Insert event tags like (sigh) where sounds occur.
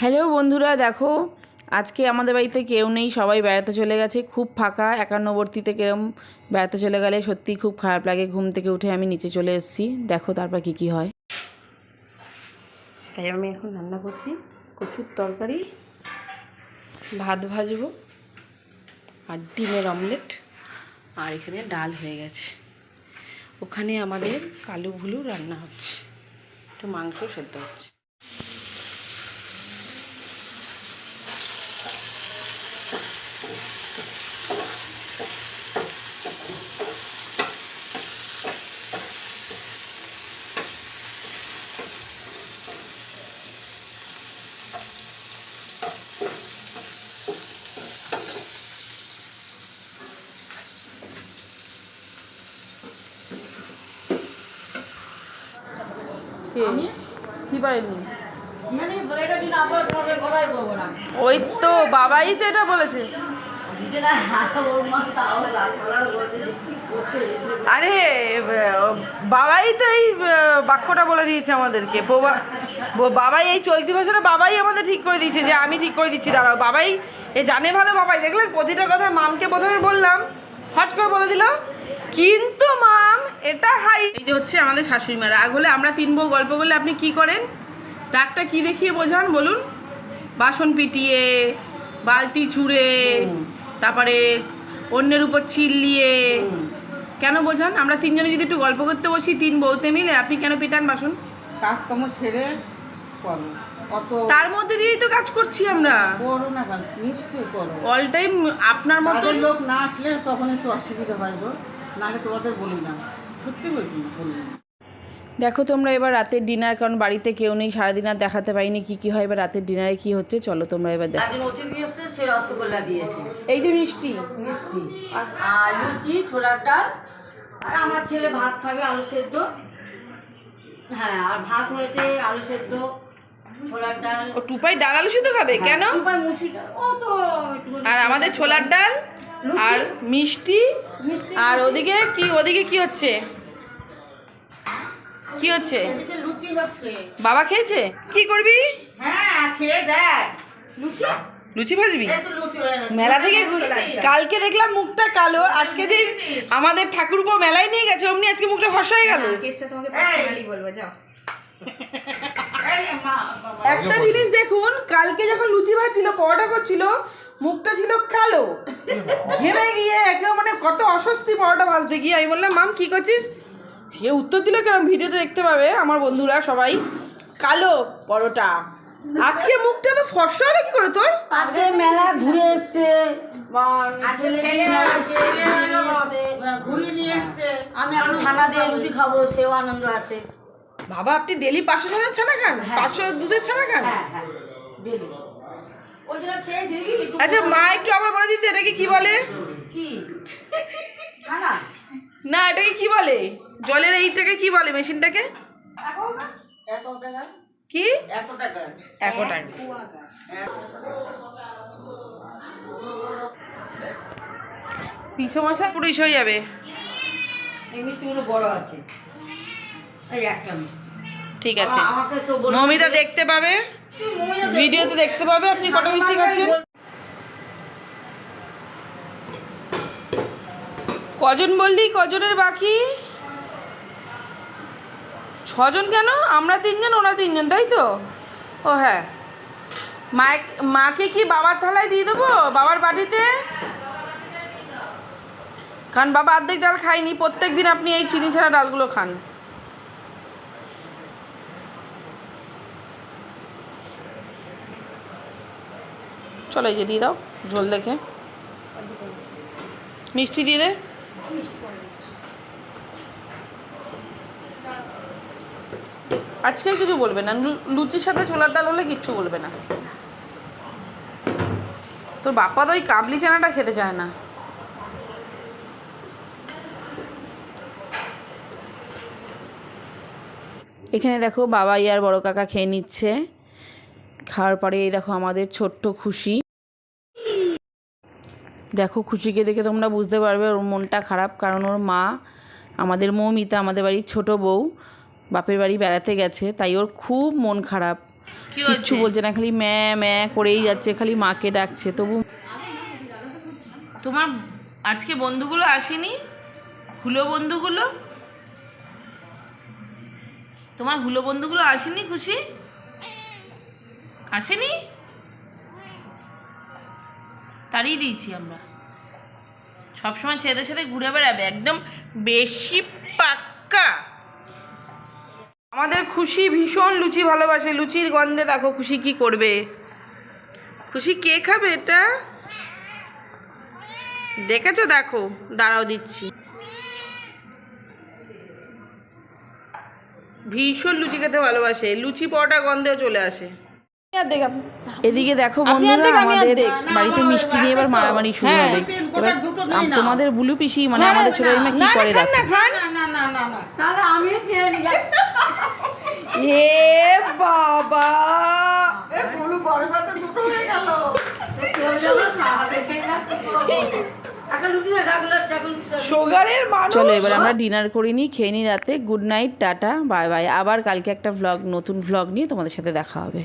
Hello বন্ধুরা, দেখো, আজকে আমাদের বাড়িতে কেউ নেই, সবাই বেড়াতে চলে গেছে, খুব ফাঁকা, একান্নবর্তীতে কেরম বেড়াতে চলে গেলে সত্যি খুব খারাপ লাগে, ঘুম থেকে উঠে আমি নিচে চলে এসেছি, দেখো তারপর কী কী হয়। তাই আমি এখন রান্না করছি, কচুর তরকারি, ভাত ভাজবো, আর ডিমের অমলেট, আর এখানে ডাল হয়ে গেছে। ওখানে আমাদের কালু ভুলু রান্না হচ্ছে, একটু মাংস সেদ্ধ হচ্ছে। কে? কি পারেননি? ওই তো বাবাই তো এটা বলেছে। আরে বাবাই তো এই বাক্যটা বলে দিয়েছে আমাদেরকে। বোবা- বাবাই এই চলতি ভাষাটা বাবাই আমাদের ঠিক করে দিয়েছে যে আমি ঠিক করে দিচ্ছি দাঁড়াও। বাবাই এ জানে ভালো বাবাই। দেখলেন প্রতিটা কথা মামকে প্রথমে বললাম ফট করে বলে দিল কিন্তু মাম এটা হাই এই যে হচ্ছে আমাদের শাশুড়ি মা রাগ হলে আমরা তিন বউ গল্প করলে আপনি কি করেন? রাগটা কি দেখিয়ে বোঝান বলুন? বাসন পিটিয়ে বালতি ছুঁড়ে তারপরে অন্যের উপর চিল্লিয়ে। কেন বোঝান? আমরা তিনজনে যদি একটু গল্প করতে বসি তিন বউতে মিলে আপনি কেন পিটান বাসন? কাজকর্ম সেরে করো। তার মধ্যে দিয়েই তো কাজ করছি আমরা। করো না কেন? নিশ্চয়ই করো। অল টাইম আপনার মতো লোক না আসলে তখন একটু অসুবিধা হয় গো। নাহলে তোমাদের বলি না। সত্যি বলছি বলি না। দেখো তোমরা এবার রাতের ডিনার কারণ বাড়িতে কেউ নেই সারাদিন আর দেখাতে পারিনি কি কি হয় এবার রাতের ডিনারে কি হচ্ছে চলো তোমরা এবার দেখো। একজন অতিথি এসছে সে রসগোল্লা দিয়েছে। এই যে মিষ্টি। মিষ্টি। আর লুচি ছোলার ডাল। আর আমার ছেলে ভাত খাবে আলু সেদ্ধ। হ্যাঁ আর ভাত হয়েছে আলু সেদ্ধ ছোলার ডাল। ও টুপাই ডাল আলু শুধু খাবে? কেন? দুপাই মুসুর ডাল। ও তো আর আমাদের ছোলার ডাল? আর মিষ্টি? আর ওদিকে কি ওদিকে কি হচ্ছে? কি হচ্ছে? এদিকে লুচি হচ্ছে। বাবা খেয়েছে? কি করবি? হ্যাঁ লুচি? লুচি ভাজবি? হয়ে। মেলা থেকে কালকে দেখলাম মুখটা কালো আজকে যে আমাদের ঠাকুরপো মেলায় নিয়ে গেছে অমনি আজকে মুখটা ফসা হয়ে গেল। কেসটা তোমাকে পার্সোনালি বলব যাও। এই মা, বাবা। একটা জিনিস দেখুন কালকে যখন লুচি ভাজছিল পরোটা করছিল মুখটা ছিল কালো। ঘেমে গিয়ে একদম মানে কত অস্বস্তি পরোটা ভাজতে গিয়ে আমি বললাম মাম কি করছিস? সে উত্তর দিল কেন ভিডিওতে দেখতে পাবে আমার বন্ধুরা সবাই কালো পরোটা। আজকে মুখটা তো ফর্সা হলো কি করে তোর? আজকে মেলা ঘুরে এসছে আমি এখন ছানা দিয়ে রুটি খাব সেও আনন্দ আছে। বাবা আপনি ডেলি পাঁচশো ছানা খান? পাঁচশো দুধের ছানা খান? হ্যাঁ হ্যাঁ। ডেলি। আচ্ছা মা একটু আবার বলে দিতে এটাকে কি বলে? না এটাকে কি বলে? জলের এইটাকে কি বলে মেশিনটাকে? কি? টাকা একো টাকা পিসমশাই পুরুষ হয়ে যাবে। এই মিষ্টিগুলো বড় আছে। এই একটা মিষ্টি। ঠিক আছে। মমিতা দেখতে পাবে? ভিডিওতে দেখতে পাবে? আপনি কত মিষ্টি খাচ্ছেন? কজন বললি? কজনের বাকি? ছজন কেন? আমরা তিনজন ওরা তিনজন তাই তো? ও হ্যাঁ। মায়ের মাকে কি বাবার থালায় দিয়ে দেবো? বাবার বাটিতে? কারণ বাবা অর্ধেক ডাল খায়নি প্রত্যেক দিন আপনি এই চিনি ছাড়া ডালগুলো খান। চলো এই যে দিয়ে দাও, ঝোল দেখে। মিষ্টি দিয়ে দে। আজকে কিছু বলবে না লুচির সাথে ছোলার ডাল হলে কিচ্ছু বলবে না। তোর বাপ্পা তো ওই কাবলি চানাটা খেতে চায় না। এখানে দেখো বাবা আর বড় কাকা খেয়ে নিচ্ছে। খাওয়ার পরে এই দেখো আমাদের ছোট্ট খুশি। দেখো খুশিকে দেখে তোমরা বুঝতে পারবে ওর মনটা খারাপ কারণ ওর মা আমাদের মৌমিতা আমাদের বাড়ির ছোট বউ বাপের বাড়ি বেড়াতে গেছে তাই ওর খুব মন খারাপ। কিচ্ছু বলছে না খালি ম্যা ম্যা করেই যাচ্ছে খালি মাকে ডাকছে। তবু তোমার আজকে বন্ধুগুলো আসেনি? হুলো বন্ধুগুলো? তোমার হুলো বন্ধুগুলো আসেনি খুশি? আসেনি? তাড়িয়ে দিয়েছি আমরা। সবসময় ছেলেদের সাথে ঘুরে বেড়াবে, একদম বেশি পাক্কা। আমাদের খুশি ভীষণ লুচি ভালোবাসে, লুচির গন্ধে দেখো খুশি কি করবে। খুশি কে খাবে এটা? দেখেছ? দেখো, দাঁড়াও দিচ্ছি। ভীষণ লুচি খেতে ভালোবাসে, লুচি পরোটা গন্ধেও চলে আসে। এদিকে দেখো বন্ধুরা আমাদের বাড়িতে মিষ্টি নিয়ে এবার মারামারি শুরু হ্যাঁ। হবে। এবার। তোমাদের বুলু পিসি মানে আমাদের ছোট মাইমা কি করে দেখো না না না না না তাহলে আমিও খেয়ে নিই। (laughs) এ বাবা। এ বলু দুটো হয়ে গেল। চলো এবার আমরা ডিনার করিনি খেয়ে নিই রাতে। Good night ta-ta bye bye আবার কালকে একটা ভ্লগ নতুন ভ্লগ নিয়ে তোমাদের সাথে দেখা হবে।